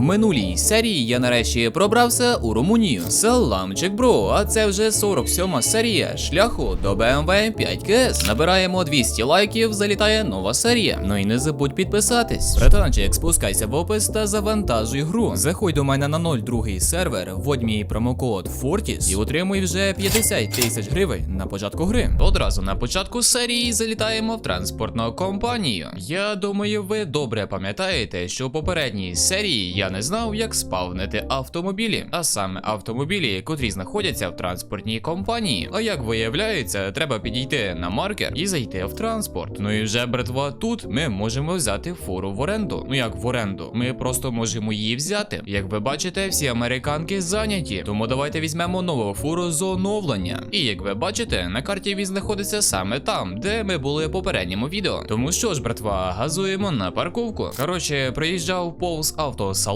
В минулій серії я нарешті пробрався у Румунію. Саламчик, бро, а це вже 47 серія шляху до BMW 5 ks Набираємо 200 лайків, залітає нова серія. Ну і не забудь підписатись. Братанчик, спускайся в опис та завантажуй гру. Заходь до мене на 02 сервер, вводь мій промокод Fortis і отримуй вже 50 тисяч гривень на початку гри. Одразу на початку серії залітаємо в транспортну компанію. Я думаю, ви добре пам'ятаєте, що у попередній серії я не знав, як спавнити автомобілі, а саме автомобілі, котрі знаходяться в транспортній компанії. А як виявляється, треба підійти на маркер і зайти в транспорт. Ну і вже братва, тут ми можемо взяти фуру в оренду. Ну як в оренду, ми просто можемо її взяти. Як ви бачите, всі американки зайняті, тому давайте візьмемо нову фуру з оновлення. І як ви бачите, на карті він знаходиться саме там, де ми були в попередньому відео. Тому що ж, братва, газуємо на парковку. Коротше, приїжджав повз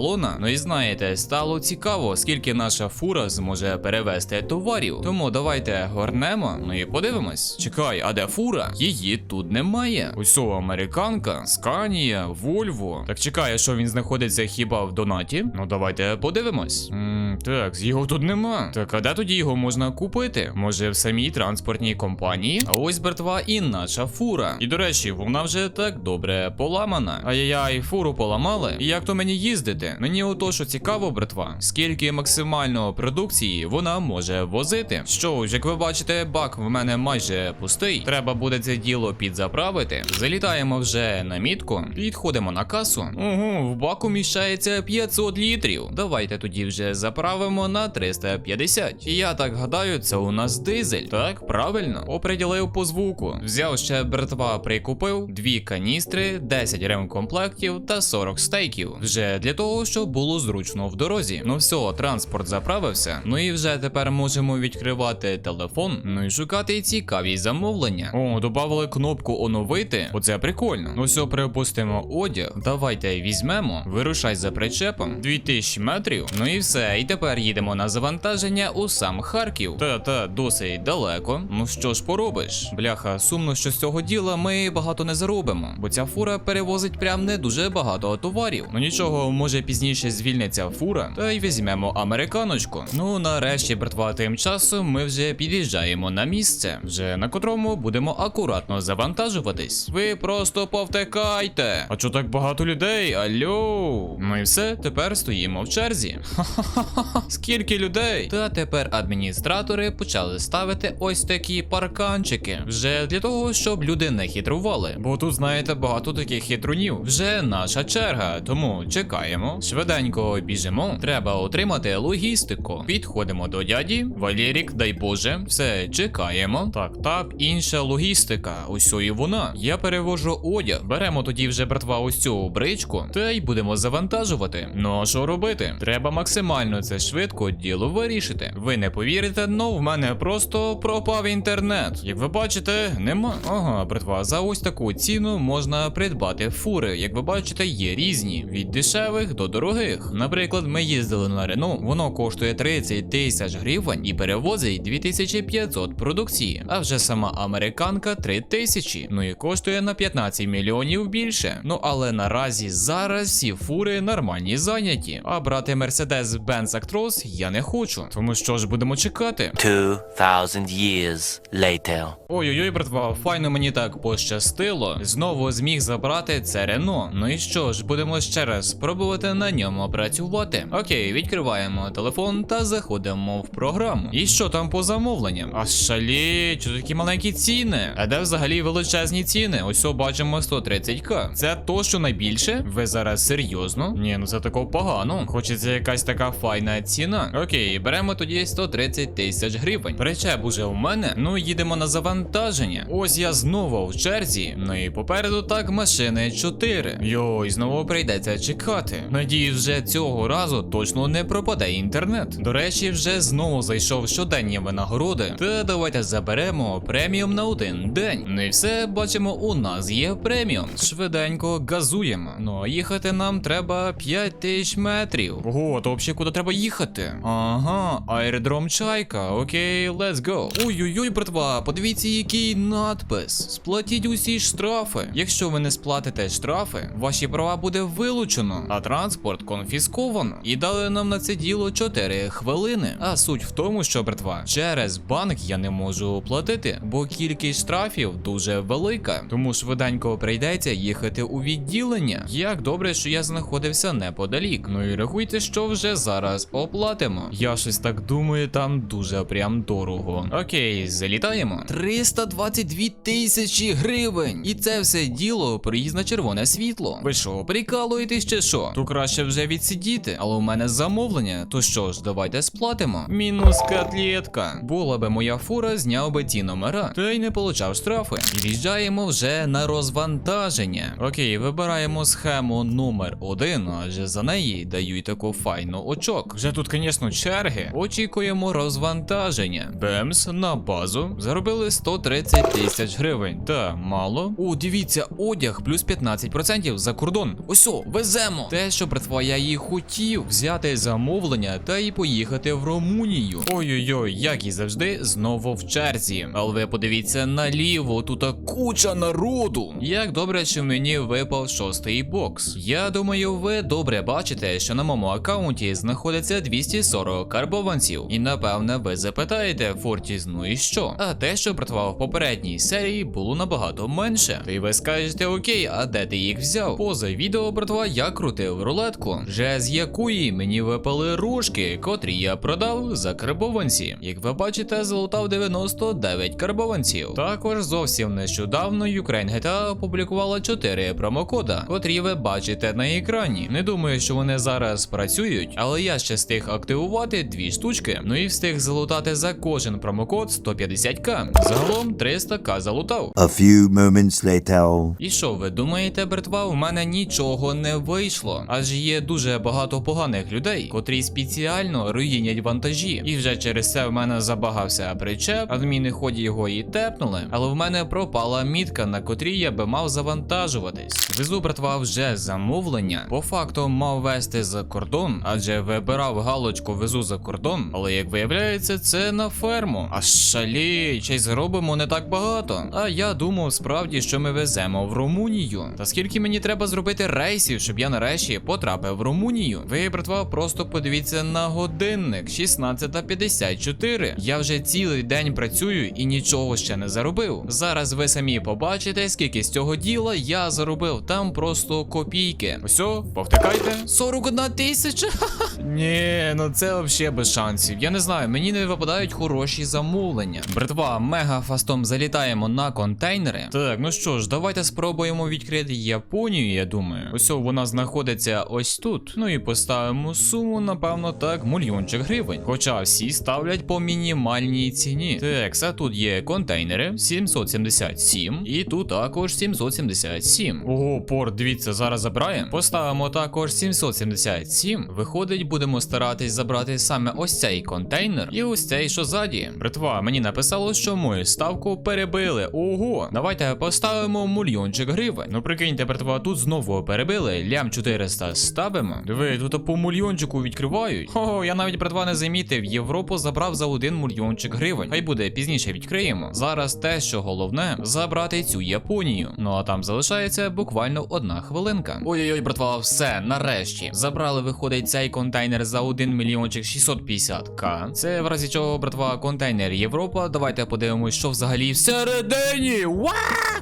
автосалона. Ну і знаєте, стало цікаво, скільки наша фура зможе перевезти товарів. Тому давайте горнемо, ну і подивимось. Чекай, а де фура? Її тут немає. Ось о, американка, Сканія, Вольво. Так чекає, що він знаходиться хіба в донаті? Ну давайте подивимось. М, так, його тут нема. Так, а де тоді його можна купити? Може в самій транспортній компанії? А ось братва і наша фура. І до речі, вона вже так добре поламана. Ай-яй, фуру поламали. І як то мені їздити? Мені ото що цікаво, братва, скільки максимально продукції вона може возити. Що ж, як ви бачите, бак в мене майже пустий. Треба буде це діло підзаправити. Залітаємо вже на мітку, підходимо на касу. Ого, в баку міщається 500 літрів. Давайте тоді вже заправимо на 350. І я так гадаю, це у нас дизель. Так, правильно. Оприділив по звуку. Взяв ще братва, прикупив дві каністри, 10 ремкомплектів та 40 стейків. Вже для того, щоб було зручно в дорозі. Ну все, транспорт заправився. Ну і вже тепер можемо відкривати телефон, ну і шукати цікаві замовлення. О, додали кнопку оновити. Оце прикольно. Ну все, припустимо одяг. Давайте візьмемо. Вирушай за причепом. 2000 метрів. Ну і все. І тепер їдемо на завантаження у сам Харків. Та та досить далеко. Ну що ж поробиш? Бляха, сумно, що з цього діла ми багато не заробимо, бо ця фура перевозить прям не дуже багато товарів. Ну нічого, може пізніше звільниться фура, та й візьмемо американочку. Ну нарешті, братва, тим часом ми вже під'їжджаємо на місце, вже на котрому будемо акуратно завантажуватись. Ви просто повтекайте. А чо так багато людей? Алло. Ну і все, тепер стоїмо в черзі. Ха-ха-ха. Скільки людей? Та тепер адміністратори почали ставити ось такі парканчики. Вже для того, щоб люди не хитрували. Бо тут, знаєте, багато таких хитрунів. Вже наша черга, тому чекаємо. Швиденько біжимо. Треба отримати логістику. Підходимо до дяді. Валерік, дай Боже. Все, чекаємо. Так, так, інша логістика. Ось і вона. Я перевожу одяг. Беремо тоді вже братва ось цю бричку. Та й будемо завантажувати. Ну а що робити? Треба максимально це швидко діло вирішити. Ви не повірите, ну в мене просто пропав інтернет. Як ви бачите, нема. Ага, братва, за ось таку ціну можна придбати фури. Як ви бачите, є різні від дешевих до дорогих. Наприклад, ми їздили на Рено, воно коштує 30 тисяч гривень і перевозить 2500 продукції. А вже сама американка 3000. Ну і коштує на 15 мільйонів більше. Ну але наразі зараз всі фури нормальні зайняті. А брати Mercedes-Benz Actros я не хочу. Тому що ж будемо чекати. 2,000 years later. Ой-ой-ой, братва, файно мені так пощастило. Знову зміг забрати це Рено. Ну і що ж, будемо ще раз спробувати на ньому працювати. Окей, відкриваємо телефон та заходимо в програму. І що там по замовленням? А шалі, що такі маленькі ціни? А де взагалі величезні ціни? Ось бачимо 130к. Це то, що найбільше? Ви зараз серйозно? Ні, ну це тако погано. Хочеться якась така файна ціна. Окей, беремо тоді 130 тисяч гривень. Причеп уже у мене. Ну їдемо на завантаження. Ось я знову в черзі. Ну і попереду так машини 4. Йой, знову прийдеться чекати. Надіюсь, вже цього разу точно не пропаде інтернет. До речі, вже знову зайшов щоденні винагороди. Та давайте заберемо преміум на один день. Ну і все бачимо, у нас є преміум. Швиденько газуємо. Ну а їхати нам треба 5 тисяч метрів. Ого, то взагалі куди треба поїхати. Ага, аеродром Чайка. Окей, let's go. Ой-ой-ой, братва, подивіться, який надпис. Сплатіть усі штрафи. Якщо ви не сплатите штрафи, ваші права буде вилучено, а транспорт конфісковано. І дали нам на це діло 4 хвилини. А суть в тому, що братва, через банк я не можу платити, бо кількість штрафів дуже велика. Тому швиденько прийдеться їхати у відділення. Як добре, що я знаходився неподалік. Ну і рахуйте, що вже зараз оплатимо. Я щось так думаю, там дуже прям дорого. Окей, залітаємо. 322 тисячі гривень. І це все діло приїзд на червоне світло. Ви що, прикалуєтесь чи що? То краще вже відсидіти, але у мене замовлення. То що ж, давайте сплатимо. Мінус котлетка. Була би моя фура, зняв би ті номера. Та й не получав штрафи. І в'їжджаємо вже на розвантаження. Окей, вибираємо схему номер один, адже за неї дають таку файну очок. Вже тут, звісно, черги. Очікуємо розвантаження. Бемс на базу. Заробили 130 тисяч гривень. Та мало. О, дивіться, одяг плюс 15% за кордон. Ось о, веземо. Те, що братва, я її хотів взяти замовлення та й поїхати в Румунію. Ой-ой-ой, як і завжди, знову в черзі. Але ви подивіться наліво, тут куча народу. Як добре, що мені випав шостий бокс. Я думаю, ви добре бачите, що на моєму аккаунті знаходиться 240 карбованців. І напевне ви запитаєте, Фортіс, ну і що? А те, що братва в попередній серії було набагато менше. Та й ви скажете, окей, а де ти їх взяв? Поза відео, братва, я крутив рулетку, вже з якої мені випали рожки, котрі я продав за карбованці. Як ви бачите, залутав 99 карбованців. Також зовсім нещодавно Ukraine GTA опублікувала 4 промокода, котрі ви бачите на екрані. Не думаю, що вони зараз працюють, але я ще встиг активувати дві штучки. Ну і встиг залутати за кожен промокод 150к. Загалом 300к залутав. A few moments later. І що ви думаєте, братва, в мене нічого не вийшло. Аж є дуже багато поганих людей, котрі спеціально руїнять вантажі. І вже через це в мене забагався причеп, адміни ході його і тепнули. Але в мене пропала мітка, на котрій я би мав завантажуватись. Везу, братва, вже замовлення. По факту мав вести за кордон, адже вибирав галочку везу за кордон. Але як виявляється, це на ферму. А шалі, ще зробимо не так багато. А я думав справді, що ми веземо в Румунію. Та скільки мені треба зробити рейсів, щоб я нарешті потрапив в Румунію? Ви, братва, просто подивіться на годинник 16.54. Я вже цілий день працюю і нічого ще не заробив. Зараз ви самі побачите, скільки з цього діла я заробив. Там просто копійки. Ось, повтикайте. 41 тисяча. Ні, ну це взагалі без шансів. Я не знаю, мені не випадають хороші замовлення. Братва, мега фастом залітаємо на контейнери. Так, ну що ж, давайте спробуємо відкрити Японію, я думаю. Ось вона знаходиться ось тут. Ну і поставимо суму, напевно, так, мільйончик гривень. Хоча всі ставлять по мінімальній ціні. Так, а тут є контейнери 777, і тут також 777. Ого, порт, дивіться, зараз забираємо. Поставимо також 777. Виходить, будемо старатись забрати саме ось цей контейнер і ось цей, що ззаді. Братва, мені написало, що мою ставку перебили. Ого, давайте поставимо мільйончик гривень. Ну прикиньте, братва, тут знову перебили. Лям 400 ставимо. Диви, тут по мільйончику відкривають. Ого, я навіть братва не замітив. Європу забрав за один мільйончик гривень. Хай буде пізніше відкриємо. Зараз те, що головне, забрати цю Японію. Ну а там залишається буквально одна хвилинка. Ой-ой-ой, братва, все, нарешті. Забрали, виходить, цей контейнер за 1 мільйончик 650к. Це в разі чого, братва, контейнер Європа. Давайте подивимось, що взагалі всередині.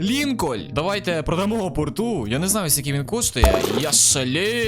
Лінколь! Давайте продамо порту. Я не знаю, скільки він коштує. Я шалеть,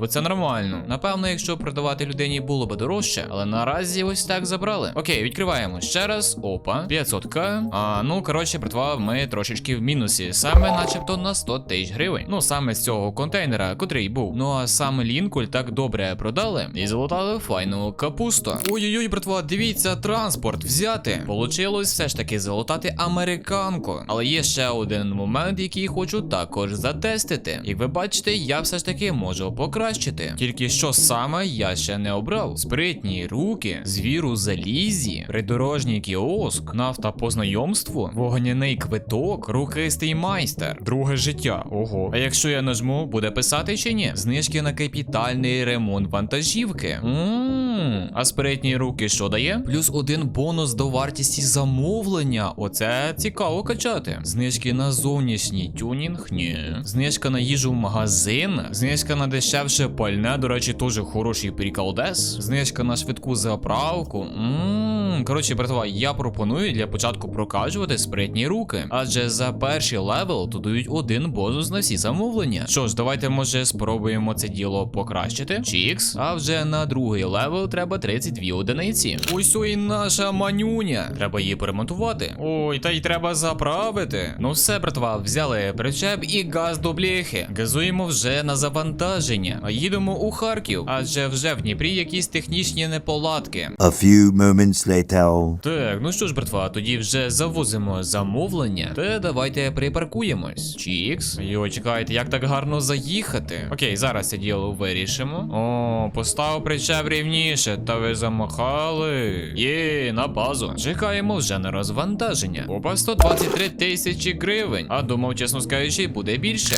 бо це нормально. Напевно, якщо продавати людині було би дорожче, але наразі ось так забрали. Окей, відкриваємо ще раз. Опа, 500к. А ну коротше, братва, ми трошечки в мінусі. Саме, начебто, на 100 тисяч гривень. Ну саме з цього контейнера, котрий був. Ну а саме Лінколь так добре продали і залутали файну капусту. Ой-ой-ой, братва, дивіться, транспорт взяти. Получилось все ж таки залутати американку. Але є ще один момент, який хочу також затестити. Як ви бачите, я все ж таки можу покращити. Тільки що саме я ще не обрав: спритні руки, звіру залізі, придорожній кіоск, нафта по знайомству, вогняний квиток, рухистий майстер, друге життя. Ого. А якщо я нажму, буде писати чи ні? Знижки на капітальний ремонт вантажівки. Ммм. Ммм, а спритні руки що дає? Плюс один бонус до вартісті замовлення. Оце цікаво качати. Знижки на зовнішній тюнінг? Ні. Знижка на їжу в магазин. Знижка на дешевше пальне, до речі, теж хороший приколдес. Знижка на швидку заправку. Ммм, коротше, братва, я пропоную для початку прокачувати спритні руки. Адже за перший левел додають один бонус на всі замовлення. Що ж, давайте може спробуємо це діло покращити. Чікс. А вже на другий левел треба 32 одиниці. Ось і наша манюня. Треба її поремонтувати. Ой, та й треба заправити. Ну все, братва, взяли причеп і газ до бляхи. Газуємо вже на завантаження. А їдемо у Харків. Адже вже в Дніпрі якісь технічні неполадки. A few moments later. Так, ну що ж, братва, тоді вже завозимо замовлення. Та давайте припаркуємось. Чікс. Йо, чекайте, як так гарно заїхати. Окей, зараз це діло вирішимо. О, постав причеп рівніше, та ви замахали. Є, на базу. Чекаємо вже на розвантаження. Опа, 123 тисячі гривень. А думав, чесно скажучи, буде більше.